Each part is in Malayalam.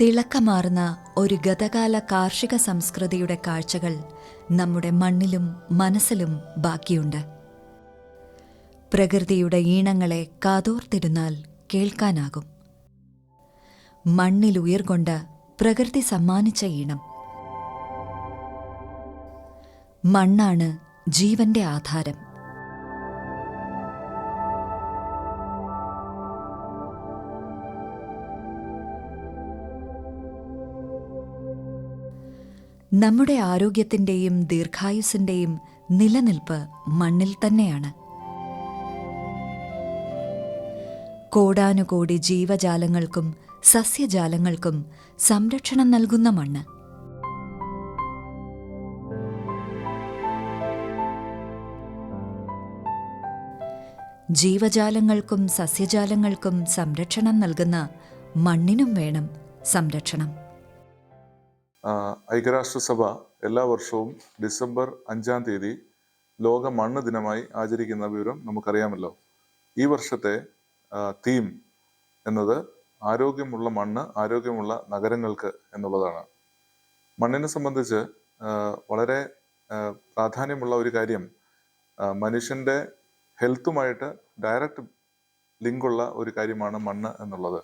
തിളക്കമാർന്ന ഒരു ഗതകാല കാർഷിക സംസ്കൃതിയുടെ കാഴ്ചകൾ നമ്മുടെ മണ്ണിലും മനസ്സിലും ബാക്കിയുണ്ട്. പ്രകൃതിയുടെ ഈണങ്ങളെ കാതോർത്തിരുന്നാൽ കേൾക്കാനാകും. മണ്ണിലുയർകൊണ്ട് പ്രകൃതി സമ്മാനിച്ച ഈണം. മണ്ണാണ് ജീവന്റെ ആധാരം. നമ്മുടെ ആരോഗ്യത്തിന്റെയും ദീർഘായുസിന്റെയും നിലനിൽപ്പ് മണ്ണിൽ തന്നെയാണ്. കോടാനുകോടി ജീവജാലങ്ങൾക്കും സസ്യജാലങ്ങൾക്കും സംരക്ഷണം നൽകുന്ന മണ്ണ്. ജീവജാലങ്ങൾക്കും സസ്യജാലങ്ങൾക്കും സംരക്ഷണം നൽകുന്ന മണ്ണിനും വേണം സംരക്ഷണം. ഐക്യരാഷ്ട്രസഭ എല്ലാ വർഷവും ഡിസംബർ അഞ്ചാം തീയതി ലോക മണ്ണ് ദിനമായി ആചരിക്കുന്ന വിവരം നമുക്കറിയാമല്ലോ. ഈ വർഷത്തെ തീം എന്നത് ആരോഗ്യമുള്ള മണ്ണ് ആരോഗ്യമുള്ള നഗരങ്ങൾക്ക് എന്നുള്ളതാണ്. മണ്ണിനെ സംബന്ധിച്ച് വളരെ പ്രാധാന്യമുള്ള ഒരു കാര്യം മനുഷ്യന്റെ ഹെൽത്തുമായിട്ട് ഡയറക്റ്റ് ലിങ്കുള്ള ഒരു കാര്യമാണ് മണ്ണ് എന്നുള്ളത്.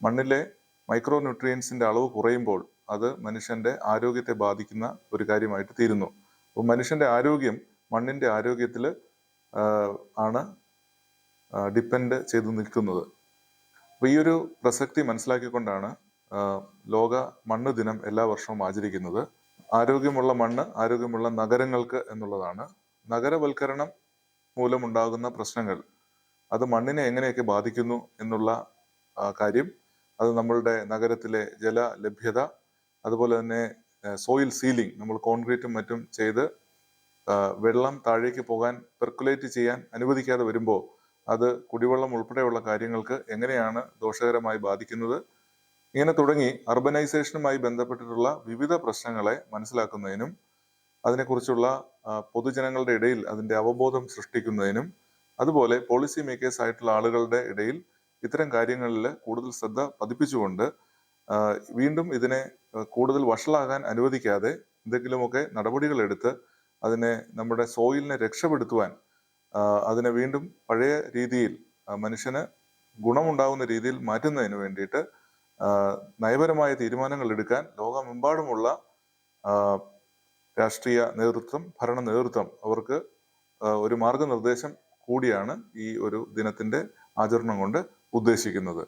മണ്ണിലെ മൈക്രോ ന്യൂട്രിയൻസിന്റെ അളവ് കുറയുമ്പോൾ അത് മനുഷ്യന്റെ ആരോഗ്യത്തെ ബാധിക്കുന്ന ഒരു കാര്യമായിട്ട് തീരുന്നു. അപ്പോൾ മനുഷ്യന്റെ ആരോഗ്യം മണ്ണിന്റെ ആരോഗ്യത്തിൽ ആണ് ഡിപ്പെൻഡ് ചെയ്ത് നിൽക്കുന്നത്. അപ്പോൾ ഈ ഒരു പ്രസക്തി മനസ്സിലാക്കിക്കൊണ്ടാണ് ലോക മണ്ണ് ദിനം എല്ലാ വർഷവും ആചരിക്കുന്നത്. ആരോഗ്യമുള്ള മണ്ണ് ആരോഗ്യമുള്ള നഗരങ്ങൾക്ക് എന്നുള്ളതാണ്. നഗരവൽക്കരണം മൂലമുണ്ടാകുന്ന പ്രശ്നങ്ങൾ. അത് മണ്ണിനെ എങ്ങനെയൊക്കെ ബാധിക്കുന്നു എന്നുള്ള കാര്യം അത് നമ്മളുടെ നഗരത്തിലെ ജല ലഭ്യത അതുപോലെ തന്നെ സോയിൽ സീലിംഗ് നമ്മൾ കോൺക്രീറ്റും മറ്റും ചെയ്ത് വെള്ളം താഴേക്ക് പോകാൻ പെർക്കുലേറ്റ് ചെയ്യാൻ അനുവദിക്കാതെ വരുമ്പോൾ അത് കുടിവെള്ളം ഉൾപ്പെടെയുള്ള കാര്യങ്ങൾക്ക് എങ്ങനെയാണ് ദോഷകരമായി ബാധിക്കുന്നത്? ഇങ്ങനെ തുടങ്ങി അർബനൈസേഷനുമായി ബന്ധപ്പെട്ടിട്ടുള്ള വിവിധ പ്രശ്നങ്ങളെ മനസ്സിലാക്കുന്നതിനും അതിനെക്കുറിച്ചുള്ള പൊതുജനങ്ങളുടെ ഇടയിൽ അതിന്റെ അവബോധം സൃഷ്ടിക്കുന്നതിനും അതുപോലെ പോളിസി മേക്കേഴ്സ് ആയിട്ടുള്ള ആളുകളുടെ ഇടയിൽ ഇത്തരം കാര്യങ്ങളിൽ കൂടുതൽ ശ്രദ്ധ പതിപ്പിച്ചുകൊണ്ട് വീണ്ടും ഇതിനെ കൂടുതൽ വഷളാകാൻ അനുവദിക്കാതെ എന്തെങ്കിലുമൊക്കെ നടപടികൾ എടുത്ത് അതിനെ നമ്മുടെ സോയിലിനെ രക്ഷപ്പെടുത്തുവാൻ അതിനെ വീണ്ടും പഴയ രീതിയിൽ മനുഷ്യന് ഗുണമുണ്ടാകുന്ന രീതിയിൽ മാറ്റുന്നതിന് വേണ്ടിയിട്ട് നയപരമായ തീരുമാനങ്ങൾ എടുക്കാൻ ലോകമെമ്പാടുമുള്ള രാഷ്ട്രീയ നേതൃത്വം ഭരണ നേതൃത്വം അവർക്ക് ഒരു മാർഗനിർദ്ദേശം കൂടിയാണ് ഈ ഒരു ദിനത്തിന്റെ ആചരണം കൊണ്ട് ഉദ്ദേശിക്കുന്നത്.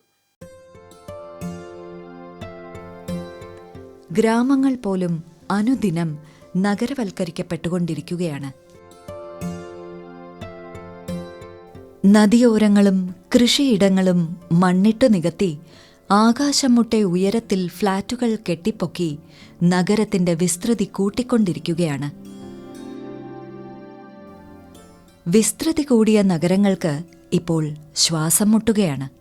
ഗ്രാമങ്ങൾ പോലും അനുദിനം നഗരവൽക്കരിക്കപ്പെട്ടുകൊണ്ടിരിക്കുകയാണ്. നദിയോരങ്ങളും കൃഷിയിടങ്ങളും മണ്ണിട്ട് നികത്തി ആകാശം മുട്ടെ ഉയരത്തിൽ ഫ്ളാറ്റുകൾ കെട്ടിപ്പൊക്കി നഗരത്തിന്റെ വിസ്തൃതി കൂട്ടിക്കൊണ്ടിരിക്കുകയാണ്. വിസ്തൃതി കൂടിയ നഗരങ്ങൾക്ക് ഇപ്പോൾ ശ്വാസം മുട്ടുകയാണ്.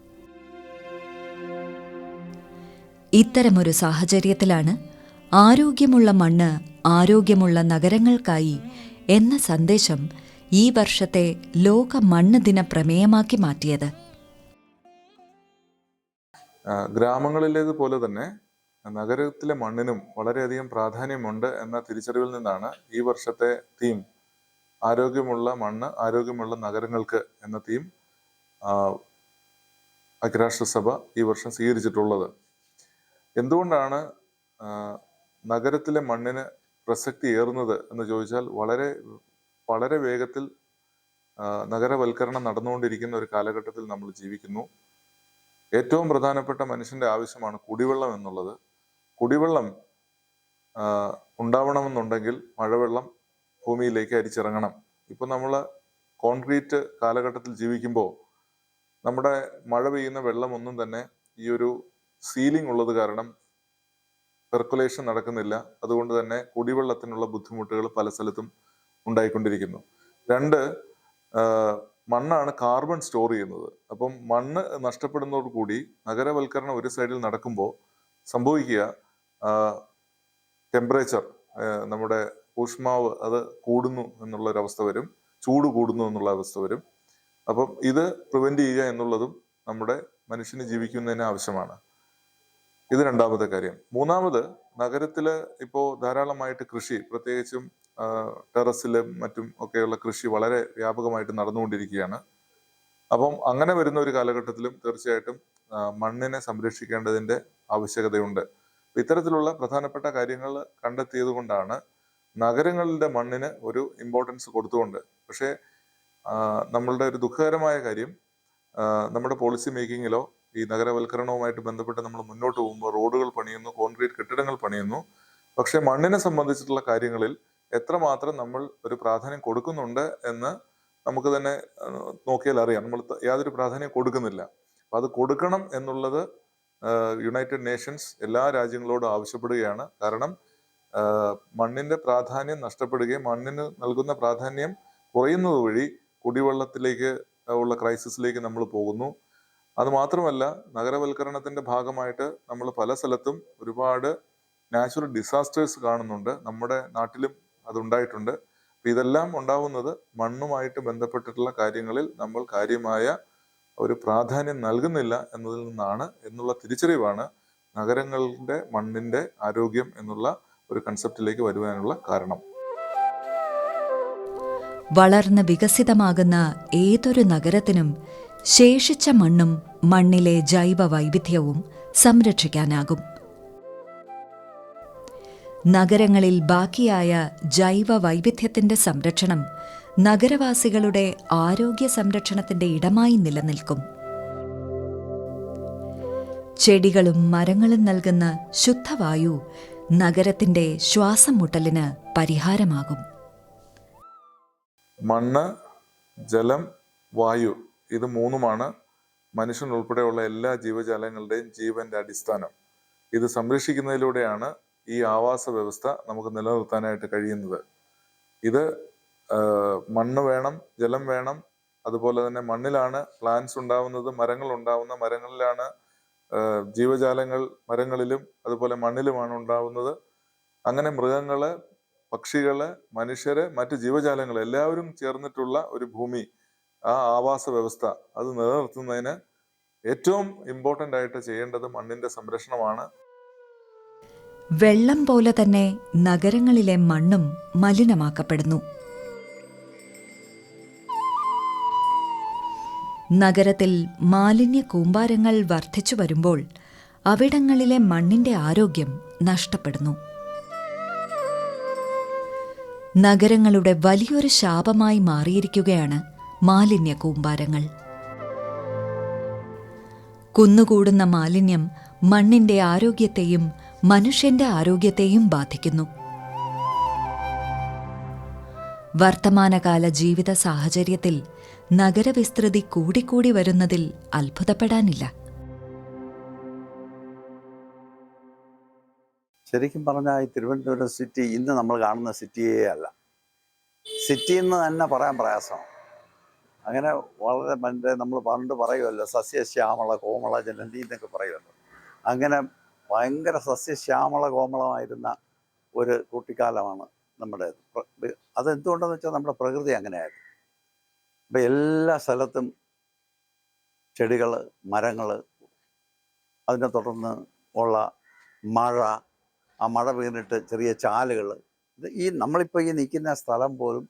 ഇത്തരമൊരു സാഹചര്യത്തിലാണ് ആരോഗ്യമുള്ള മണ്ണ് ആരോഗ്യമുള്ള നഗരങ്ങൾക്കായി എന്ന സന്ദേശം ഈ വർഷത്തെ ലോക മണ്ണ് ദിന പ്രമേയമാക്കി മാറ്റിയത്. ഗ്രാമങ്ങളിലേതുപോലെ തന്നെ നഗരത്തിലെ മണ്ണിനും വളരെയധികം പ്രാധാന്യമുണ്ട് എന്ന തിരിച്ചറിവിൽ നിന്നാണ് ഈ വർഷത്തെ തീം ആരോഗ്യമുള്ള മണ്ണ് ആരോഗ്യമുള്ള നഗരങ്ങൾക്ക് എന്ന തീം ഐക്യരാഷ്ട്രസഭ ഈ വർഷം സ്വീകരിച്ചിട്ടുള്ളത്. എന്തുകൊണ്ടാണ് നഗരത്തിലെ മണ്ണിന് പ്രസക്തി ഏറുന്നത് എന്ന് ചോദിച്ചാൽ വളരെ വളരെ വേഗത്തിൽ നഗരവൽക്കരണം നടന്നുകൊണ്ടിരിക്കുന്ന ഒരു കാലഘട്ടത്തിൽ നമ്മൾ ജീവിക്കുന്നു. ഏറ്റവും പ്രധാനപ്പെട്ട മനുഷ്യന്റെ ആവശ്യമാണ് കുടിവെള്ളം എന്നുള്ളത്. കുടിവെള്ളം ഉണ്ടാവണമെന്നുണ്ടെങ്കിൽ മഴവെള്ളം ഭൂമിയിലേക്ക് അരിച്ചിറങ്ങണം. ഇപ്പൊ നമ്മൾ കോൺക്രീറ്റ് കാലഘട്ടത്തിൽ ജീവിക്കുമ്പോൾ നമ്മുടെ മഴ പെയ്യുന്ന വെള്ളമൊന്നും തന്നെ ഈ ഒരു സീലിംഗ് ഉള്ളത് കാരണം പെർക്കുലേഷൻ നടക്കുന്നില്ല. അതുകൊണ്ട് തന്നെ കുടിവെള്ളത്തിനുള്ള ബുദ്ധിമുട്ടുകൾ പല സ്ഥലത്തും ഉണ്ടായിക്കൊണ്ടിരിക്കുന്നു. രണ്ട് മണ്ണാണ് കാർബൺ സ്റ്റോർ ചെയ്യുന്നത്. അപ്പം മണ്ണ് നഷ്ടപ്പെടുന്നതോടുകൂടി നഗരവൽക്കരണം ഒരു സൈഡിൽ നടക്കുമ്പോൾ സംഭവിക്കുക ടെമ്പറേച്ചർ നമ്മുടെ ഊഷ്മാവ് അത് കൂടുന്നു എന്നുള്ള ഒരു അവസ്ഥ വരും. ചൂട് കൂടുന്നു എന്നുള്ള അവസ്ഥ വരും. അപ്പം ഇത് പ്രിവെന്റ് ചെയ്യുക എന്നുള്ളതും നമ്മുടെ മനുഷ്യന് ജീവിക്കുന്നതിന് ആവശ്യമാണ്. ഇത് രണ്ടാമത്തെ കാര്യം. മൂന്നാമത് നഗരത്തിൽ ഇപ്പോ ധാരാളമായിട്ട് കൃഷി പ്രത്യേകിച്ചും ടെറസിലും മറ്റും ഒക്കെയുള്ള കൃഷി വളരെ വ്യാപകമായിട്ട് നടന്നുകൊണ്ടിരിക്കുകയാണ്. അപ്പം അങ്ങനെ വരുന്ന ഒരു കാലഘട്ടത്തിലും തീർച്ചയായിട്ടും മണ്ണിനെ സംരക്ഷിക്കേണ്ടതിന്റെ ആവശ്യകതയുണ്ട്. ഇത്തരത്തിലുള്ള പ്രധാനപ്പെട്ട കാര്യങ്ങൾ കണ്ടെത്തിയത് കൊണ്ടാണ് നഗരങ്ങളുടെ മണ്ണിന് ഒരു ഇമ്പോർട്ടൻസ് കൊടുത്തുകൊണ്ട്. പക്ഷേ നമ്മളുടെ ഒരു ദുഃഖകരമായ കാര്യം നമ്മുടെ പോളിസി മേക്കിങ്ങിലോ ഈ നഗരവൽക്കരണവുമായിട്ട് ബന്ധപ്പെട്ട് നമ്മൾ മുന്നോട്ട് പോകുമ്പോൾ റോഡുകൾ പണിയുന്നു കോൺക്രീറ്റ് കെട്ടിടങ്ങൾ പണിയുന്നു. പക്ഷേ മണ്ണിനെ സംബന്ധിച്ചിട്ടുള്ള കാര്യങ്ങളിൽ എത്രമാത്രം നമ്മൾ ഒരു പ്രാധാന്യം കൊടുക്കുന്നുണ്ട് എന്ന് നമുക്ക് തന്നെ നോക്കിയാൽ അറിയാം. നമ്മൾ യാതൊരു പ്രാധാന്യം കൊടുക്കുന്നില്ല. അപ്പൊ അത് കൊടുക്കണം എന്നുള്ളത് യുണൈറ്റഡ് നേഷൻസ് എല്ലാ രാജ്യങ്ങളോടും ആവശ്യപ്പെടുകയാണ്. കാരണം മണ്ണിന്റെ പ്രാധാന്യം നഷ്ടപ്പെടുകയും മണ്ണിന് നൽകുന്ന പ്രാധാന്യം കുറയുന്നത് വഴി കുടിവെള്ളത്തിലേക്ക് ഉള്ള ക്രൈസിസിലേക്ക് നമ്മൾ പോകുന്നു. അത് മാത്രമല്ല നഗരവൽക്കരണത്തിന്റെ ഭാഗമായിട്ട് നമ്മൾ പല സ്ഥലത്തും ഒരുപാട് നാച്ചുറൽ ഡിസാസ്റ്റേഴ്സ് കാണുന്നുണ്ട്. നമ്മുടെ നാട്ടിലും അതുണ്ടായിട്ടുണ്ട്. അപ്പൊ ഇതെല്ലാം ഉണ്ടാവുന്നത് മണ്ണുമായിട്ട് ബന്ധപ്പെട്ടിട്ടുള്ള കാര്യങ്ങളിൽ നമ്മൾ കാര്യമായ ഒരു പ്രാധാന്യം നൽകുന്നില്ല എന്നതിൽ നിന്നാണ് എന്നുള്ള തിരിച്ചറിവാണ് നഗരങ്ങളുടെ മണ്ണിന്റെ ആരോഗ്യം എന്നുള്ള ഒരു കൺസെപ്റ്റിലേക്ക് വരുവാനുള്ള കാരണം. വളർന്ന് വികസിതമാകുന്ന ഏതൊരു നഗരത്തിനും ശേഷിച്ച മണ്ണും മണ്ണിലെ ജൈവ വൈവിധ്യവും സംരക്ഷിക്കാനാകും. നഗരങ്ങളിൽ ബാക്കിയായ ജൈവ വൈവിധ്യത്തിന്റെ സംരക്ഷണം നഗരവാസികളുടെ ആരോഗ്യ സംരക്ഷണത്തിന്റെ ഇടമായി നിലനിൽക്കും. ചെടികളും മരങ്ങളും നൽകുന്ന ശുദ്ധവായു നഗരത്തിന്റെ ശ്വാസം മുട്ടലിന് പരിഹാരമാകും. മണ്ണ് ജലം വായു ഇത് മൂന്നുമാണ്. മനുഷ്യൻ ഉൾപ്പെടെയുള്ള എല്ലാ ജീവജാലങ്ങളുടെയും ജീവന്റെ അടിസ്ഥാനം. ഇത് സംരക്ഷിക്കുന്നതിലൂടെയാണ് ഈ ആവാസ വ്യവസ്ഥ നമുക്ക് നിലനിർത്താനായിട്ട് കഴിയുന്നത്. ഇത് മണ്ണ് വേണം ജലം വേണം. അതുപോലെ തന്നെ മണ്ണിലാണ് പ്ലാന്റ്സ് ഉണ്ടാവുന്നത് മരങ്ങൾ ഉണ്ടാവുന്ന മരങ്ങളിലാണ് ജീവജാലങ്ങൾ മരങ്ങളിലും അതുപോലെ മണ്ണിലുമാണ് ഉണ്ടാവുന്നത്. അങ്ങനെ മൃഗങ്ങൾ പക്ഷികൾ മനുഷ്യര് മറ്റ് ജീവജാലങ്ങൾ എല്ലാവരും ചേർന്നിട്ടുള്ള ഒരു ഭൂമി ആ ആവാസ വ്യവസ്ഥ അത് നിലനിർത്തുന്നതിന് ഏറ്റവും ഇമ്പോർട്ടന്റ് ആയിട്ട് ചെയ്യേണ്ടത് മണ്ണിന്റെ സംരക്ഷണമാണ്. വെള്ളം പോലെ തന്നെ നഗരങ്ങളിലെ മണ്ണും മലിനമാക്കപ്പെടുന്നു. നഗരത്തിൽ മാലിന്യ കൂമ്പാരങ്ങൾ വർദ്ധിച്ചു വരുമ്പോൾ അവിടങ്ങളിലെ മണ്ണിന്റെ ആരോഗ്യം നഷ്ടപ്പെടുന്നു. നഗരങ്ങളുടെ വലിയൊരു ശാപമായി മാറിയിരിക്കുകയാണ് മാലിന്യ കൂമ്പാരങ്ങൾ. കുന്നുകൂടുന്ന മാലിന്യം മണ്ണിന്റെ ആരോഗ്യത്തെയും മനുഷ്യന്റെ ആരോഗ്യത്തെയും ബാധിക്കുന്നു. വർത്തമാനകാല ജീവിത സാഹചര്യത്തിൽ നഗരവിസ്തൃതി കൂടിക്കൂടി വരുന്നതിൽ അത്ഭുതപ്പെടാനില്ല. ശരിക്കും പറഞ്ഞാൽ ഈ തിരുവനന്തപുരം സിറ്റി ഇന്ന് നമ്മൾ കാണുന്ന സിറ്റിയേ അല്ല. സിറ്റി എന്ന് തന്നെ പറയാൻ പ്രയാസമാണ്. അങ്ങനെ വളരെ മറ്റേ നമ്മൾ പണ്ട് പറയുമല്ലോ സസ്യശ്യാമള കോമള ജലന്തി എന്നൊക്കെ പറയുമല്ലോ. അങ്ങനെ ഭയങ്കര സസ്യശ്യാമള കോമളമായിരുന്ന ഒരു കുട്ടിക്കാലമാണ് നമ്മുടെ അതെന്തുകൊണ്ടെന്ന് വെച്ചാൽ നമ്മുടെ പ്രകൃതി അങ്ങനെയായിരുന്നു. ഇപ്പം എല്ലാ സ്ഥലത്തും ചെടികൾ മരങ്ങൾ അതിനെ തുടർന്ന് ഉള്ള മഴ ആ മഴ വീണിട്ട് ചെറിയ ചാലുകൾ ഈ നമ്മളിപ്പോൾ ഈ നിൽക്കുന്ന സ്ഥലം പോലും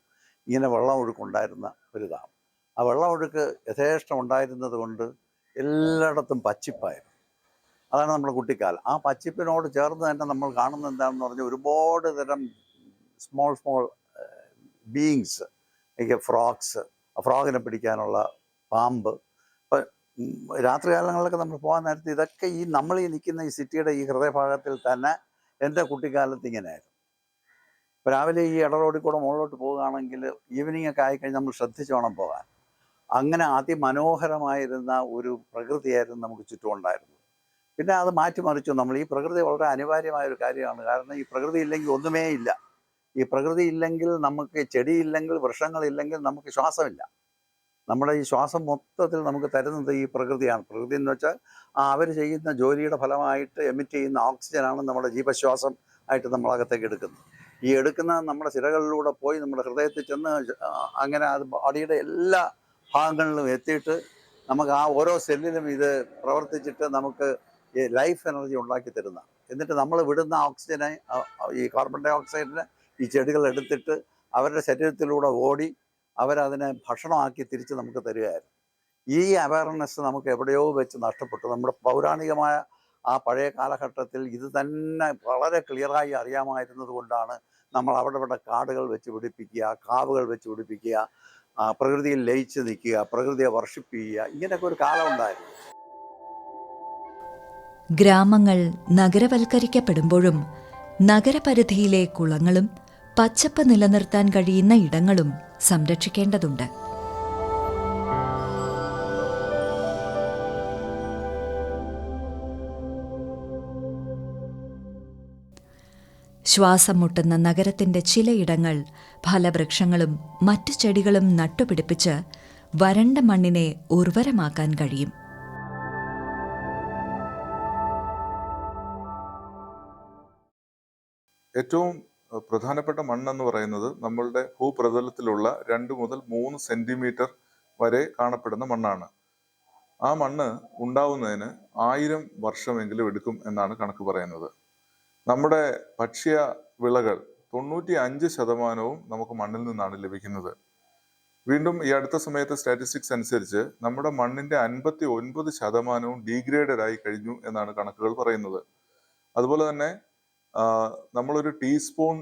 ഇങ്ങനെ വെള്ളം ഒഴുക്കുണ്ടായിരുന്ന ഒരിതാണ് ആ വെള്ളം ഒഴുക്ക് യഥേഷ്ടം ഉണ്ടായിരുന്നത് കൊണ്ട് എല്ലായിടത്തും പച്ചിപ്പായിരുന്നു. അതാണ് നമ്മുടെ കുട്ടിക്കാലം. ആ പച്ചിപ്പിനോട് ചേർന്ന് തന്നെ നമ്മൾ കാണുന്നത് എന്താണെന്ന് പറഞ്ഞാൽ ഒരുപാട് തരം സ്മോൾ സ്മോൾ ബീങ്സ് ഫ്രോക്സ് ഫ്രോഗിനെ പിടിക്കാനുള്ള പാമ്പ്. ഇപ്പം രാത്രി കാലങ്ങളിലൊക്കെ നമ്മൾ പോകാൻ നേരത്ത് ഇതൊക്കെ ഈ നമ്മൾ ഈ നിൽക്കുന്ന ഈ സിറ്റിയുടെ ഈ ഹൃദയഭാഗത്തിൽ തന്നെ എന്റെ കുട്ടിക്കാലത്ത് ഇങ്ങനെയായിരുന്നു. രാവിലെ ഈ ഇടറോഡിൽ കൂടെ മുകളിലോട്ട് പോവുകയാണെങ്കിൽ ഈവനിങ് ഒക്കെ ആയിക്കഴിഞ്ഞാൽ നമ്മൾ ശ്രദ്ധിച്ച് വേണം പോകാൻ. അങ്ങനെ അതിമനോഹരമായിരുന്ന ഒരു പ്രകൃതിയായിരുന്നു നമുക്ക് ചുറ്റും ഉണ്ടായിരുന്നത് പിന്നെ അത് മാറ്റിമറിച്ചു. നമ്മൾ ഈ പ്രകൃതി വളരെ അനിവാര്യമായ ഒരു കാര്യമാണ്. കാരണം ഈ പ്രകൃതി ഇല്ലെങ്കിൽ ഒന്നുമേ ഇല്ല. ഈ പ്രകൃതി ഇല്ലെങ്കിൽ നമുക്ക് ചെടിയില്ലെങ്കിൽ വൃക്ഷങ്ങളില്ലെങ്കിൽ നമുക്ക് ശ്വാസമില്ല. നമ്മുടെ ഈ ശ്വാസം മൊത്തത്തിൽ നമുക്ക് തരുന്നത് ഈ പ്രകൃതിയാണ്. പ്രകൃതി എന്ന് വെച്ചാൽ അവർ ചെയ്യുന്ന ജോലിയുടെ ഫലമായിട്ട് എമിറ്റ് ചെയ്യുന്ന ഓക്സിജനാണ് നമ്മുടെ ജീവശ്വാസം ആയിട്ട് നമ്മൾ അകത്തേക്ക് എടുക്കുന്നത്. ഈ എടുക്കുന്ന നമ്മുടെ സിരകളിലൂടെ പോയി നമ്മുടെ ഹൃദയത്തിൽ ചെന്ന് അങ്ങനെ അത് ബോഡിയുടെ എല്ലാ ഭാഗങ്ങളിലും എത്തിയിട്ട് നമുക്ക് ആ ഓരോ സെല്ലിലും ഇത് പ്രവർത്തിച്ചിട്ട് നമുക്ക് ഈ ലൈഫ് എനർജി ഉണ്ടാക്കി തരുന്ന. എന്നിട്ട് നമ്മൾ വിടുന്ന ഓക്സിജനെ ഈ കാർബൺ ഡൈ ഓക്സൈഡിനെ ഈ ചെടികൾ എടുത്തിട്ട് അവരുടെ ശരീരത്തിലൂടെ ഓടി അവരതിനെ ഭക്ഷണമാക്കി തിരിച്ച് നമുക്ക് തരികയായിരുന്നു. ഈ അവയർനെസ് നമുക്ക് എവിടെയോ വെച്ച് നഷ്ടപ്പെട്ടു. നമ്മുടെ പൗരാണികമായ ആ പഴയ കാലഘട്ടത്തിൽ ഇത് തന്നെ വളരെ ക്ലിയറായി അറിയാമായിരുന്നത് കൊണ്ടാണ് നമ്മൾ അവിടെ ഇവിടെ കാടുകൾ വെച്ച് പിടിപ്പിക്കുക കാവുകൾ വെച്ച് പിടിപ്പിക്കുക പ്രകൃതിയിൽ ലയിച്ച് നിൽക്കുക പ്രകൃതിയെ വർഷിപ്പ് ചെയ്യുക ഇങ്ങനെയൊക്കെ ഒരു കാലം ഉണ്ടായിരുന്നു. ഗ്രാമങ്ങൾ നഗരവൽക്കരിക്കപ്പെടുമ്പോഴും നഗരപരിധിയിലെ കുളങ്ങളും പച്ചപ്പ് നിലനിർത്താൻ കഴിയുന്ന ഇടങ്ങളും സംരക്ഷിക്കേണ്ടതുണ്ട്. ശ്വാസം മുട്ടുന്ന നഗരത്തിന്റെ ചിലയിടങ്ങൾ ഫലവൃക്ഷങ്ങളും മറ്റു ചെടികളും നട്ടുപിടിപ്പിച്ച് വരണ്ട മണ്ണിനെ ഉർവരമാക്കാൻ കഴിയും. ഏറ്റവും പ്രധാനപ്പെട്ട മണ്ണെന്ന് പറയുന്നത് നമ്മളുടെ ഭൂപ്രതലത്തിലുള്ള രണ്ട് മുതൽ മൂന്ന് സെന്റിമീറ്റർ വരെ കാണപ്പെടുന്ന മണ്ണാണ്. ആ മണ്ണ് ഉണ്ടാവുന്നതിന് ആയിരം വർഷമെങ്കിലും എടുക്കും എന്നാണ് കണക്ക് പറയുന്നത്. നമ്മുടെ ഭക്ഷ്യ വിളകൾ തൊണ്ണൂറ്റി അഞ്ച് ശതമാനവും നമുക്ക് മണ്ണിൽ നിന്നാണ് ലഭിക്കുന്നത്. വീണ്ടും ഈ അടുത്ത സമയത്തെ സ്റ്റാറ്റിസ്റ്റിക്സ് അനുസരിച്ച് നമ്മുടെ മണ്ണിന്റെ അൻപത്തി ഒൻപത് ശതമാനവും ഡീഗ്രേഡഡ് ആയി കഴിഞ്ഞു എന്നാണ് കണക്കുകൾ പറയുന്നത്. അതുപോലെ തന്നെ നമ്മളൊരു ടീസ്പൂൺ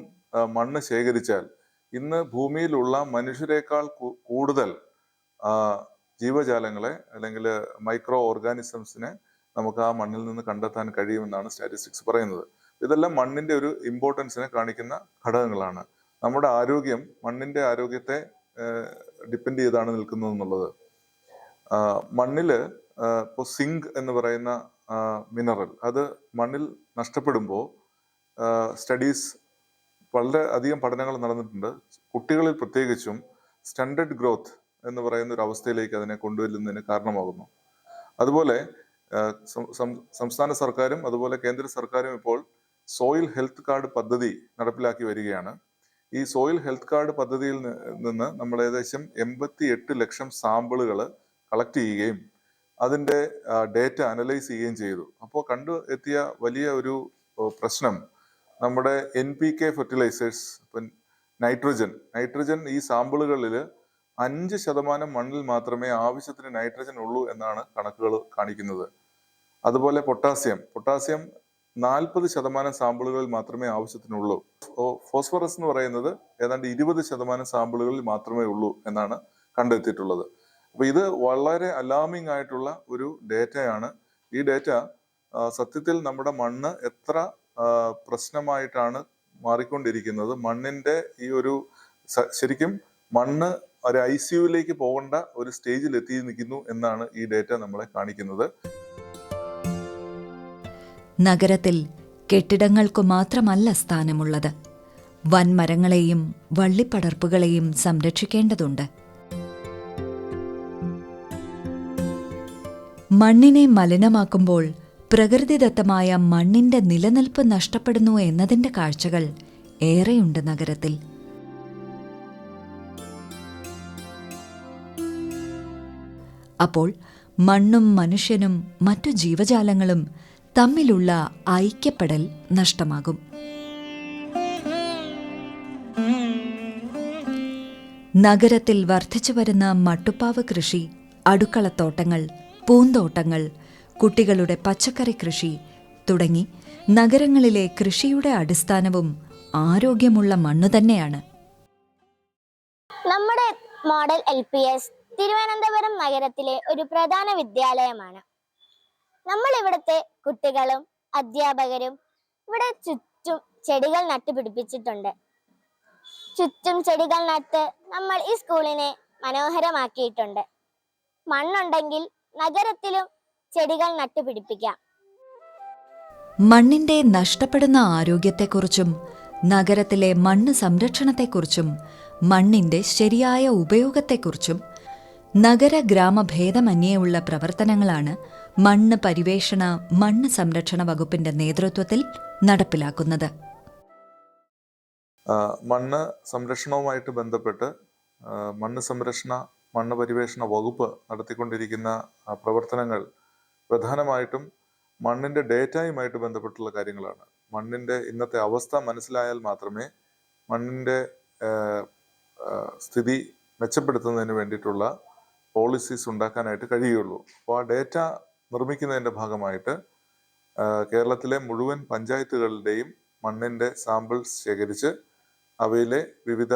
മണ്ണ് ശേഖരിച്ചാൽ ഇന്ന് ഭൂമിയിലുള്ള മനുഷ്യരെക്കാൾ കൂടുതൽ ജീവജാലങ്ങളെ അല്ലെങ്കിൽ മൈക്രോ ഓർഗാനിസംസിനെ നമുക്ക് ആ മണ്ണിൽ നിന്ന് കണ്ടെത്താൻ കഴിയുമെന്നാണ് സ്റ്റാറ്റിസ്റ്റിക്സ് പറയുന്നത്. ഇതെല്ലാം മണ്ണിന്റെ ഒരു ഇമ്പോർട്ടൻസിനെ കാണിക്കുന്ന ഘടകങ്ങളാണ്. നമ്മുടെ ആരോഗ്യം മണ്ണിന്റെ ആരോഗ്യത്തെ ഡിപ്പെൻഡ് ചെയ്താണ് നിൽക്കുന്നത് എന്നുള്ളത്. മണ്ണിൽ ഇപ്പോൾ സിങ്ക് എന്ന് പറയുന്ന മിനറൽ അത് മണ്ണിൽ നഷ്ടപ്പെടുമ്പോൾ സ്റ്റഡീസ് വളരെ അധികം പഠനങ്ങൾ നടന്നിട്ടുണ്ട്. കുട്ടികളിൽ പ്രത്യേകിച്ചും സ്റ്റാൻഡേർഡ് ഗ്രോത്ത് എന്ന് പറയുന്ന ഒരു അവസ്ഥയിലേക്ക് അതിനെ കൊണ്ടുവരുന്നതിന് കാരണമാകുന്നു. അതുപോലെ സംസ്ഥാന സർക്കാരും അതുപോലെ കേന്ദ്ര സർക്കാരും ഇപ്പോൾ സോയിൽ ഹെൽത്ത് കാർഡ് പദ്ധതി നടപ്പിലാക്കി വരികയാണ്. ഈ സോയിൽ ഹെൽത്ത് കാർഡ് പദ്ധതിയിൽ നിന്ന് നമ്മൾ ഏകദേശം എൺപത്തി എട്ട് ലക്ഷം സാമ്പിളുകൾ കളക്ട് ചെയ്യുകയും അതിന്റെ ഡേറ്റ അനലൈസ് ചെയ്യുകയും ചെയ്തു. അപ്പോൾ കണ്ടു എത്തിയ വലിയ ഒരു പ്രശ്നം നമ്മുടെ എൻ പി കെ ഫെർട്ടിലൈസേഴ്സ് ഇപ്പം നൈട്രജൻ നൈട്രജൻ ഈ സാമ്പിളുകളിൽ അഞ്ച് ശതമാനം മണ്ണിൽ മാത്രമേ ആവശ്യത്തിന് നൈട്രജൻ ഉള്ളൂ എന്നാണ് കണക്കുകൾ കാണിക്കുന്നത്. അതുപോലെ പൊട്ടാസ്യം പൊട്ടാസ്യം നാൽപ്പത് ശതമാനം സാമ്പിളുകളിൽ മാത്രമേ ആവശ്യത്തിനുള്ളൂ. ഫോസ്ഫറസ് എന്ന് പറയുന്നത് ഏതാണ്ട് ഇരുപത് ശതമാനം സാമ്പിളുകളിൽ മാത്രമേ ഉള്ളൂ എന്നാണ് കണ്ടെത്തിയിട്ടുള്ളത്. അപ്പൊ ഇത് വളരെ അലാമിംഗ് ആയിട്ടുള്ള ഒരു ഡേറ്റയാണ്. ഈ ഡേറ്റ സത്യത്തിൽ നമ്മുടെ മണ്ണ് എത്ര പ്രശ്നമായിട്ടാണ് മാറിക്കൊണ്ടിരിക്കുന്നത്. മണ്ണിന്റെ ഈ ഒരു ശരിക്കും മണ്ണ് ഒരു ഐ സിയുലേക്ക് പോകേണ്ട ഒരു സ്റ്റേജിൽ എത്തി നിൽക്കുന്നു എന്നാണ് ഈ ഡേറ്റ നമ്മളെ കാണിക്കുന്നത്. നഗരത്തിൽ കെട്ടിടങ്ങൾക്കു മാത്രമല്ല സ്ഥാനമുള്ളത്. വൻമരങ്ങളെയും വള്ളിപ്പടർപ്പുകളെയും സംരക്ഷിക്കേണ്ടതുണ്ട്. മണ്ണിനെ മലിനമാക്കുമ്പോൾ പ്രകൃതിദത്തമായ മണ്ണിന്റെ നിലനിൽപ്പ് നഷ്ടപ്പെടുന്നു എന്നതിന്റെ കാഴ്ചകൾ ഏറെയുണ്ട് നഗരത്തിൽ. അപ്പോൾ മണ്ണും മനുഷ്യനും മറ്റു ജീവജാലങ്ങളും തമ്മിലുള്ള ഐക്യപ്പെടൽ നഷ്ടമാകും. നഗരത്തിൽ വർദ്ധിച്ചു വരുന്ന മട്ടുപ്പാവ് കൃഷി അടുക്കളത്തോട്ടങ്ങൾ പൂന്തോട്ടങ്ങൾ കുട്ടികളുടെ പച്ചക്കറി കൃഷി തുടങ്ങി നഗരങ്ങളിലെ കൃഷിയുടെ അടിസ്ഥാനവും ആരോഗ്യമുള്ള മണ്ണു തന്നെയാണ്. നമ്മുടെ model L P S Thiruvananthapuram നഗരത്തിലെ ഒരു പ്രധാന വിദ്യാലയമാണ്. നമ്മൾ ഇവിടുത്തെ കുട്ടികളും അധ്യാപകരും ഇവിടെ ചുറ്റും ചെടികൾ നട്ടുപിടിപ്പിച്ചിട്ടുണ്ട് ചുറ്റും ചെടികൾ നട്ട് നമ്മൾ ഈ സ്കൂളിനെ മനോഹരമാക്കിയിട്ടുണ്ട്. മണ്ണുണ്ടെങ്കിൽ നഗരത്തിലും ചെടികൾ നട്ടുപിടിപ്പിക്കാം മണ്ണിന്റെ നഷ്ടപ്പെടുന്ന ആരോഗ്യത്തെക്കുറിച്ചും നഗരത്തിലെ മണ്ണ് സംരക്ഷണത്തെക്കുറിച്ചും മണ്ണിന്റെ ശരിയായ ഉപയോഗത്തെക്കുറിച്ചും നഗര ഗ്രാമഭേദമന്യേയുള്ള പ്രവർത്തനങ്ങളാണ് മണ്ണ് പരിവേഷണ മണ്ണ് സംരക്ഷണ വകുപ്പിന്റെ നേതൃത്വത്തിൽ നടപ്പിലാക്കുന്നത്. മണ്ണ് സംരക്ഷണവുമായിട്ട് ബന്ധപ്പെട്ട് മണ്ണ് സംരക്ഷണ മണ്ണ് പരിവേഷണ വകുപ്പ് നടത്തിക്കൊണ്ടിരിക്കുന്ന പ്രവർത്തനങ്ങൾ പ്രധാനമായിട്ടും മണ്ണിന്റെ ഡേറ്റയുമായിട്ട് ബന്ധപ്പെട്ടുള്ള കാര്യങ്ങളാണ്. മണ്ണിന്റെ ഇന്നത്തെ അവസ്ഥ മനസ്സിലായാൽ മാത്രമേ മണ്ണിന്റെ സ്ഥിതി മെച്ചപ്പെടുത്തുന്നതിന് വേണ്ടിയിട്ടുള്ള പോളിസീസ് ഉണ്ടാക്കാനായിട്ട് കഴിയുള്ളൂ അപ്പോൾ ആ ഡേറ്റ നിർമ്മിക്കുന്നതിന്റെ ഭാഗമായിട്ട് കേരളത്തിലെ മുഴുവൻ പഞ്ചായത്തുകളുടെയും മണ്ണിന്റെ സാമ്പിൾസ് ശേഖരിച്ച് അവയിലെ വിവിധ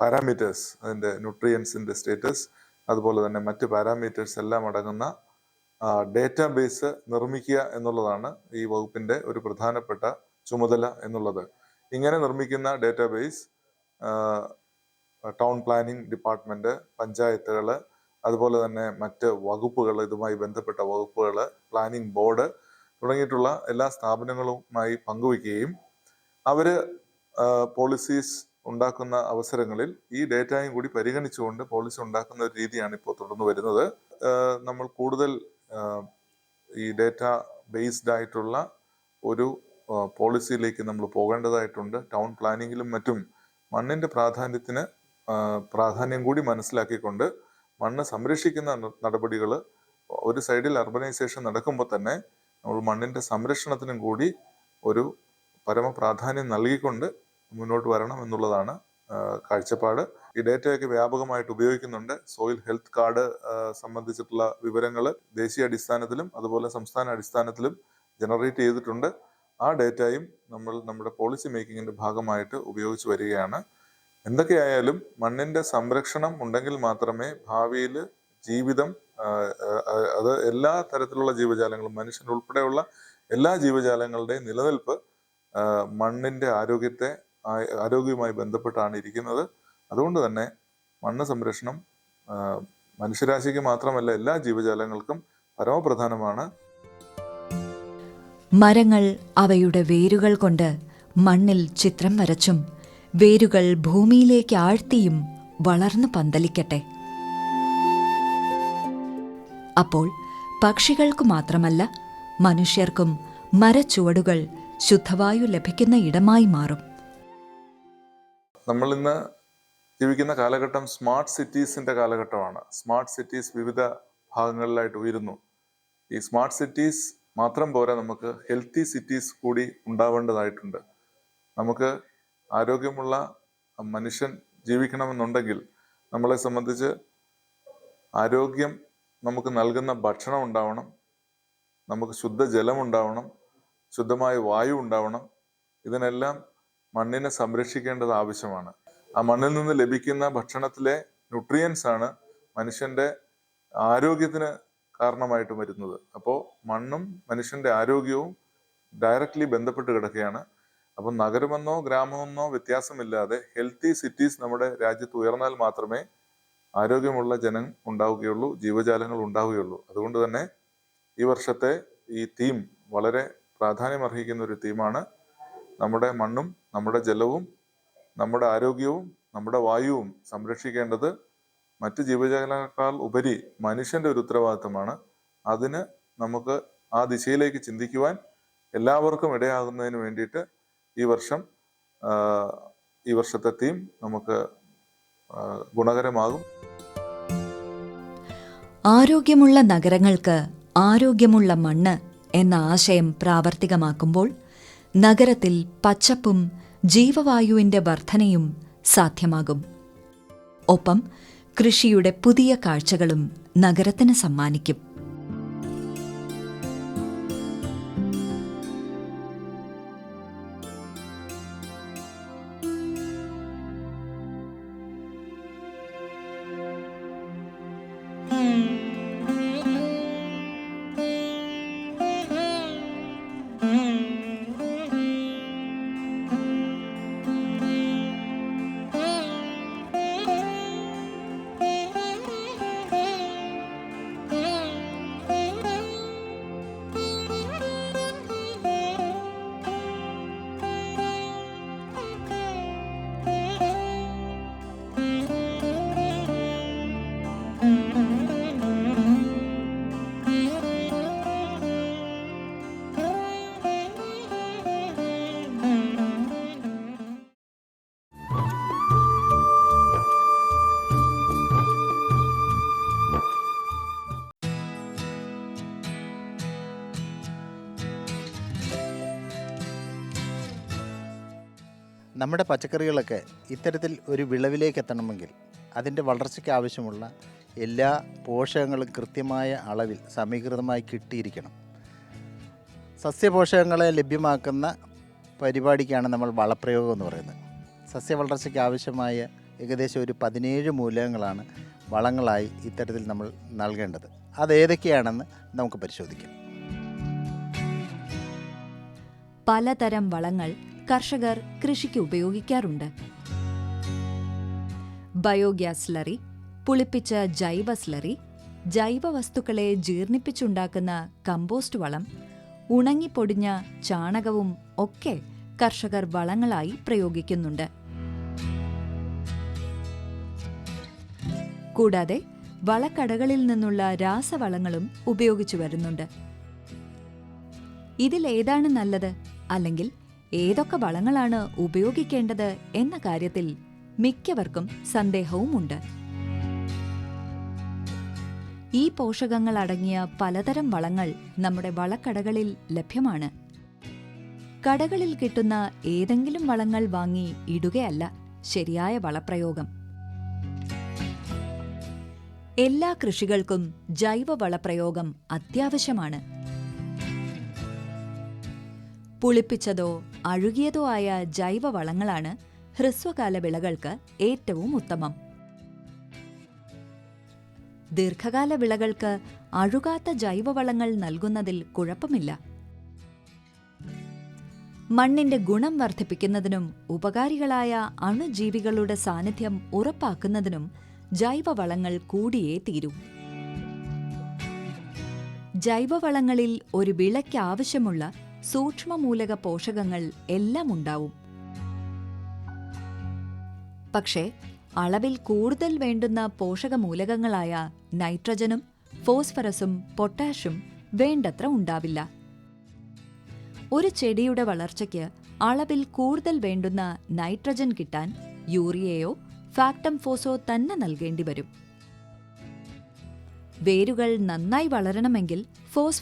പാരാമീറ്റേഴ്സ് അതിന്റെ ന്യൂട്രിയൻസിന്റെ സ്റ്റേറ്റസ് അതുപോലെ തന്നെ മറ്റ് പാരാമീറ്റേഴ്സ് എല്ലാം അടങ്ങുന്ന ഡേറ്റാ ബേസ് നിർമ്മിക്കുക എന്നുള്ളതാണ് ഈ വകുപ്പിന്റെ ഒരു പ്രധാനപ്പെട്ട ചുമതല എന്നുള്ളത്. ഇങ്ങനെ നിർമ്മിക്കുന്ന database town planning department പഞ്ചായത്തുകൾ അതുപോലെ തന്നെ മറ്റ് വകുപ്പുകൾ ഇതുമായി ബന്ധപ്പെട്ട വകുപ്പുകൾ പ്ലാനിംഗ് ബോർഡ് തുടങ്ങിയിട്ടുള്ള എല്ലാ സ്ഥാപനങ്ങളുമായി പങ്കുവയ്ക്കുകയും അവർ പോളിസീസ് ഉണ്ടാക്കുന്ന അവസരങ്ങളിൽ ഈ ഡേറ്റയും കൂടി പരിഗണിച്ചുകൊണ്ട് പോളിസി ഉണ്ടാക്കുന്ന ഒരു രീതിയാണ് ഇപ്പോൾ തുടർന്ന് വരുന്നത്. നമ്മൾ കൂടുതൽ ഈ ഡേറ്റ ബേസ്ഡ് ആയിട്ടുള്ള ഒരു പോളിസിയിലേക്ക് നമ്മൾ പോകേണ്ടതായിട്ടുണ്ട്. ടൗൺ പ്ലാനിങ്ങിലും മറ്റും മണ്ണിന്റെ പ്രാധാന്യത്തിന് പ്രാധാന്യം കൂടി മനസ്സിലാക്കിക്കൊണ്ട് മണ്ണ് സംരക്ഷിക്കുന്ന നടപടികൾ ഒരു സൈഡിൽ അർബനൈസേഷൻ നടക്കുമ്പോൾ തന്നെ നമ്മൾ മണ്ണിന്റെ സംരക്ഷണത്തിനും കൂടി ഒരു പരമ പ്രാധാന്യം നൽകിക്കൊണ്ട് മുന്നോട്ട് വരണം എന്നുള്ളതാണ് കാഴ്ചപ്പാട്. ഈ ഡേറ്റയൊക്കെ വ്യാപകമായിട്ട് ഉപയോഗിക്കുന്നുണ്ട്. സോയിൽ ഹെൽത്ത് കാർഡ് സംബന്ധിച്ചിട്ടുള്ള വിവരങ്ങൾ ദേശീയ അടിസ്ഥാനത്തിലും അതുപോലെ സംസ്ഥാന അടിസ്ഥാനത്തിലും ജനറേറ്റ് ചെയ്തിട്ടുണ്ട്. ആ ഡേറ്റയും നമ്മൾ നമ്മുടെ പോളിസി മേക്കിങ്ങിന്റെ ഭാഗമായിട്ട് ഉപയോഗിച്ച് വരികയാണ്. എന്തൊക്കെയായാലും മണ്ണിന്റെ സംരക്ഷണം ഉണ്ടെങ്കിൽ മാത്രമേ ഭാവിയിൽ ജീവിതം അത് എല്ലാ തരത്തിലുള്ള ജീവജാലങ്ങളും മനുഷ്യൻ ഉൾപ്പെടെയുള്ള എല്ലാ ജീവജാലങ്ങളുടെയും നിലനിൽപ്പ് മണ്ണിന്റെ ആരോഗ്യത്തെ ആരോഗ്യവുമായി ബന്ധപ്പെട്ടാണ് ഇരിക്കുന്നത്. അതുകൊണ്ട് തന്നെ മണ്ണ് സംരക്ഷണം മനുഷ്യരാശിക്ക് മാത്രമല്ല എല്ലാ ജീവജാലങ്ങൾക്കും പരമപ്രധാനമാണ്. മരങ്ങൾ അവയുടെ വേരുകൾ കൊണ്ട് മണ്ണിൽ ചിത്രം വരച്ചും വേരുകൾ ഭൂമിയിലേക്ക് ആഴ്ത്തിയും വളർന്നു പന്തലിക്കട്ടെ. അപ്പോൾ പക്ഷികൾക്കു മാത്രമല്ല മനുഷ്യർക്കും മരച്ചുവടുകൾ ശുദ്ധവായു ലഭിക്കുന്ന ഇടമായി മാറും. നമ്മൾ ഇന്ന് ജീവിക്കുന്ന കാലഘട്ടം സ്മാർട്ട് സിറ്റീസിന്റെ കാലഘട്ടമാണ്. സ്മാർട്ട് സിറ്റീസ് വിവിധ ഭാഗങ്ങളിലായിട്ട് ഉയരുന്നു. ഈ സ്മാർട്ട് സിറ്റീസ് മാത്രം പോരാ നമുക്ക് ഹെൽത്തി സിറ്റീസ് കൂടി ഉണ്ടാവേണ്ടതായിട്ടുണ്ട്. നമുക്ക് ആരോഗ്യമുള്ള മനുഷ്യൻ ജീവിക്കണമെന്നുണ്ടെങ്കിൽ നമ്മളെ സംബന്ധിച്ച് ആരോഗ്യം നമുക്ക് നൽകുന്ന ഭക്ഷണം ഉണ്ടാവണം നമുക്ക് ശുദ്ധജലം ഉണ്ടാവണം ശുദ്ധമായ വായു ഉണ്ടാവണം. ഇതിനെല്ലാം മണ്ണിനെ സംരക്ഷിക്കേണ്ടത് ആവശ്യമാണ്. ആ മണ്ണിൽ നിന്ന് ലഭിക്കുന്ന ഭക്ഷണത്തിലെ ന്യൂട്രിയൻസ് ആണ് മനുഷ്യന്റെ ആരോഗ്യത്തിന് കാരണമായിട്ട് വരുന്നത്. അപ്പോൾ മണ്ണും മനുഷ്യന്റെ ആരോഗ്യവും ഡയറക്റ്റ്ലി ബന്ധപ്പെട്ട് കിടക്കുകയാണ്. അപ്പം നഗരമെന്നോ ഗ്രാമമെന്നോ വ്യത്യാസമില്ലാതെ ഹെൽത്തി സിറ്റീസ് നമ്മുടെ രാജ്യത്ത് ഉയർന്നാൽ മാത്രമേ ആരോഗ്യമുള്ള ജനം ഉണ്ടാവുകയുള്ളൂ ജീവജാലങ്ങൾ ഉണ്ടാവുകയുള്ളൂ. അതുകൊണ്ട് തന്നെ ഈ വർഷത്തെ ഈ തീം വളരെ പ്രാധാന്യമർഹിക്കുന്ന ഒരു തീമാണ് നമ്മുടെ മണ്ണും നമ്മുടെ ജലവും നമ്മുടെ ആരോഗ്യവും നമ്മുടെ വായുവും സംരക്ഷിക്കേണ്ടത് മറ്റ് ജീവജാലങ്ങളെക്കാൾ ഉപരി മനുഷ്യന്റെ ഒരു ഉത്തരവാദിത്തമാണ്. അതിന് നമുക്ക് ആ ദിശയിലേക്ക് ചിന്തിക്കുവാൻ എല്ലാവർക്കും ഇടയാകുന്നതിന് വേണ്ടിയിട്ട് ഈ വർഷം ഈ വർഷത്തെ തീം നമുക്ക് ഗുണകരമാകും. ആരോഗ്യമുള്ള നഗരങ്ങൾക്ക് ആരോഗ്യമുള്ള മണ്ണ് എന്ന ആശയം പ്രാവർത്തികമാക്കുമ്പോൾ നഗരത്തിൽ പച്ചപ്പും ജീവവായുവിന്റെ വർധനയും സാധ്യമാകും. ഒപ്പം കൃഷിയുടെ പുതിയ കാഴ്ചകളും നഗരത്തിന് സമ്മാനിക്കും. നമ്മുടെ പച്ചക്കറികളൊക്കെ ഇത്തരത്തിൽ ഒരു വിളവിലേക്ക് എത്തണമെങ്കിൽ അതിന്റെ വളർച്ചയ്ക്ക് ആവശ്യമുള്ള എല്ലാ പോഷകങ്ങളും കൃത്യമായ അളവിൽ സമീകൃതമായി കിട്ടിയിരിക്കണം. സസ്യപോഷകങ്ങളെ ലഭ്യമാക്കുന്ന പരിപാടിക്കാണ് നമ്മൾ വളപ്രയോഗം എന്ന് പറയുന്നത്. സസ്യ വളർച്ചയ്ക്ക് ആവശ്യമായ ഏകദേശം ഒരു പതിനേഴ് മൂലകങ്ങളാണ് വളങ്ങളായി ഇത്തരത്തിൽ നമ്മൾ നൽകേണ്ടത്. അതേതൊക്കെയാണെന്ന് നമുക്ക് പരിശോധിക്കാം. പലതരം വളങ്ങൾ കർഷകർ കൃഷിക്ക് ഉപയോഗിക്കാറുണ്ട്. ബയോഗ്യാസ് സ്ലറി പുളിപ്പിച്ച ജൈവ സ്ലറി ജൈവ വസ്തുക്കളെ ജീർണിപ്പിച്ചുണ്ടാക്കുന്ന കമ്പോസ്റ്റ് വളം ഉണങ്ങിപ്പൊടിഞ്ഞ ചാണകവും ഒക്കെ കർഷകർ വളങ്ങളായി പ്രയോഗിക്കുന്നുണ്ട്. കൂടാതെ വളക്കടകളിൽ നിന്നുള്ള രാസവളങ്ങളും ഉപയോഗിച്ചു വരുന്നുണ്ട്. ഇതിലേതാണ് നല്ലത്? അല്ലെങ്കിൽ ഏതൊക്കെ വളങ്ങളാണ് ഉപയോഗിക്കേണ്ടത് എന്ന കാര്യത്തിൽ മിക്കവർക്കും സന്ദേഹവുമുണ്ട്. ഈ പോഷകങ്ങൾ അടങ്ങിയ പലതരം വളങ്ങൾ നമ്മുടെ വളക്കടകളിൽ ലഭ്യമാണ്. കടകളിൽ കിട്ടുന്ന ഏതെങ്കിലും വളങ്ങൾ വാങ്ങി ഇടുകയല്ല ശരിയായ വളപ്രയോഗം. എല്ലാ കൃഷികൾക്കും ജൈവ വളപ്രയോഗം അത്യാവശ്യമാണ്. പുളിപ്പിച്ചതോ അഴുകിയതോ ആയ ജൈവ വളങ്ങളാണ് ഹ്രസ്വകാല വിളകൾക്ക് ഏറ്റവും ഉത്തമം. ദീർഘകാല വിളകൾക്ക് അഴുകാത്ത ജൈവവളങ്ങൾ നൽകുന്നതിൽ കുഴപ്പമില്ല. മണ്ണിന്റെ ഗുണം വർദ്ധിപ്പിക്കുന്നതിനും ഉപകാരികളായ അണുജീവികളുടെ സാന്നിധ്യം ഉറപ്പാക്കുന്നതിനും ജൈവവളങ്ങൾ കൂടിയേ തീരൂ. ജൈവവളങ്ങളിൽ ഒരു വിളയ്ക്ക് ആവശ്യമുള്ള സൂക്ഷ്മമൂലക പോഷകങ്ങൾ എല്ലാം ഉണ്ടാവും. പക്ഷേ അളവിൽ കൂടുതൽ വേണ്ടുന്ന പോഷകമൂലകങ്ങളായ നൈട്രജനും ഫോസ്ഫറസും പൊട്ടാഷും വേണ്ടത്ര ഉണ്ടാവില്ല. ഒരു ചെടിയുടെ വളർച്ചയ്ക്ക് അളവിൽ കൂടുതൽ വേണ്ടുന്ന നൈട്രജൻ കിട്ടാൻ യൂറിയയോ ഫാക്ടം ഫോസോ തന്നെ നൽകേണ്ടി വരും. വേരുകൾ നന്നായി വളരണമെങ്കിൽ ഫോസ്